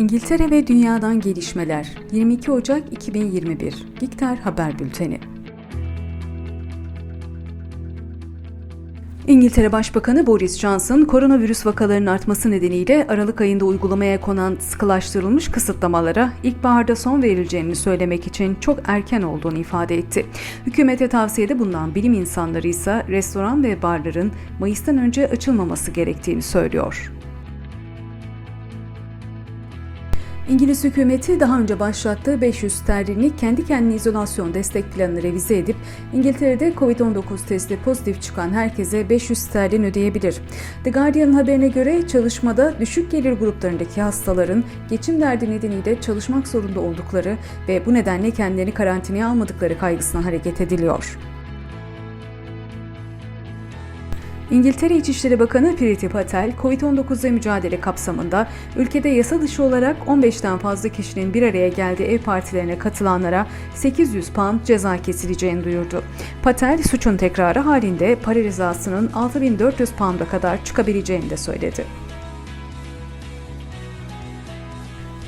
İngiltere ve Dünyadan Gelişmeler 22 Ocak 2021 Gikter Haber Bülteni İngiltere Başbakanı Boris Johnson, koronavirüs vakalarının artması nedeniyle Aralık ayında uygulamaya konan sıkılaştırılmış kısıtlamalara ilkbaharda son verileceğini söylemek için çok erken olduğunu ifade etti. Hükümete tavsiyede bulunan bilim insanları ise restoran ve barların Mayıs'tan önce açılmaması gerektiğini söylüyor. İngiliz hükümeti daha önce başlattığı 500 sterlinlik kendi kendine izolasyon destek planını revize edip İngiltere'de Covid-19 testi pozitif çıkan herkese 500 sterlin ödeyebilir. The Guardian'ın haberine göre çalışmada düşük gelir gruplarındaki hastaların geçim derdi nedeniyle çalışmak zorunda oldukları ve bu nedenle kendilerini karantinaya almadıkları kaygısına hareket ediliyor. İngiltere İçişleri Bakanı Priti Patel, COVID-19'la mücadele kapsamında ülkede yasa dışı olarak 15'ten fazla kişinin bir araya geldiği ev partilerine katılanlara 800 pound ceza kesileceğini duyurdu. Patel, suçun tekrarı halinde para rızasının 6400 pound'a kadar çıkabileceğini de söyledi.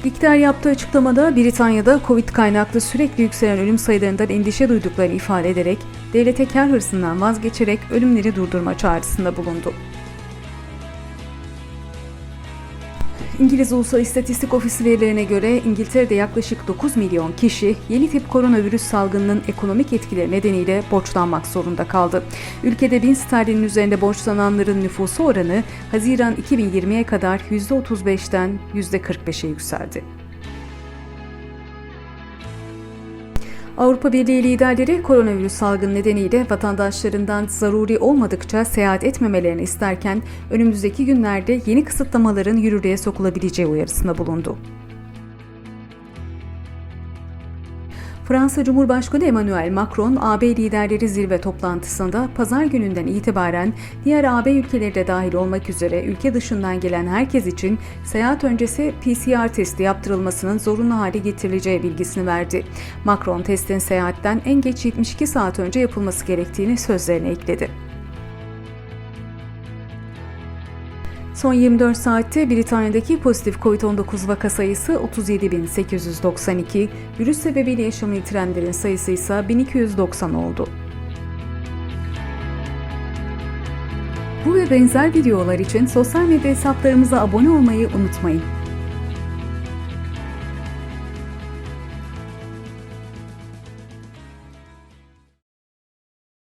Dikter yaptığı açıklamada Britanya'da Covid kaynaklı sürekli yükselen ölüm sayılarından endişe duyduklarını ifade ederek devlete kar hırsından vazgeçerek ölümleri durdurma çağrısında bulundu. İngiliz Ulusal İstatistik Ofisi verilerine göre İngiltere'de yaklaşık 9 milyon kişi yeni tip koronavirüs salgınının ekonomik etkileri nedeniyle borçlanmak zorunda kaldı. Ülkede 1000 sterlinin üzerinde borçlananların nüfusu oranı Haziran 2020'ye kadar %35'ten %45'e yükseldi. Avrupa Birliği liderleri koronavirüs salgını nedeniyle vatandaşlarından zaruri olmadıkça seyahat etmemelerini isterken önümüzdeki günlerde yeni kısıtlamaların yürürlüğe sokulabileceği uyarısında bulundu. Fransa Cumhurbaşkanı Emmanuel Macron, AB liderleri zirve toplantısında pazar gününden itibaren diğer AB ülkeleri de dahil olmak üzere ülke dışından gelen herkes için seyahat öncesi PCR testi yaptırılmasının zorunlu hale getirileceği bilgisini verdi. Macron testin seyahatten en geç 72 saat önce yapılması gerektiğini sözlerine ekledi. Son 24 saatte Britanya'daki pozitif COVID-19 vaka sayısı 37.892, virüs sebebiyle yaşamını yitirenlerin sayısı ise 1290 oldu. Bu ve benzer videolar için sosyal medya hesaplarımıza abone olmayı unutmayın.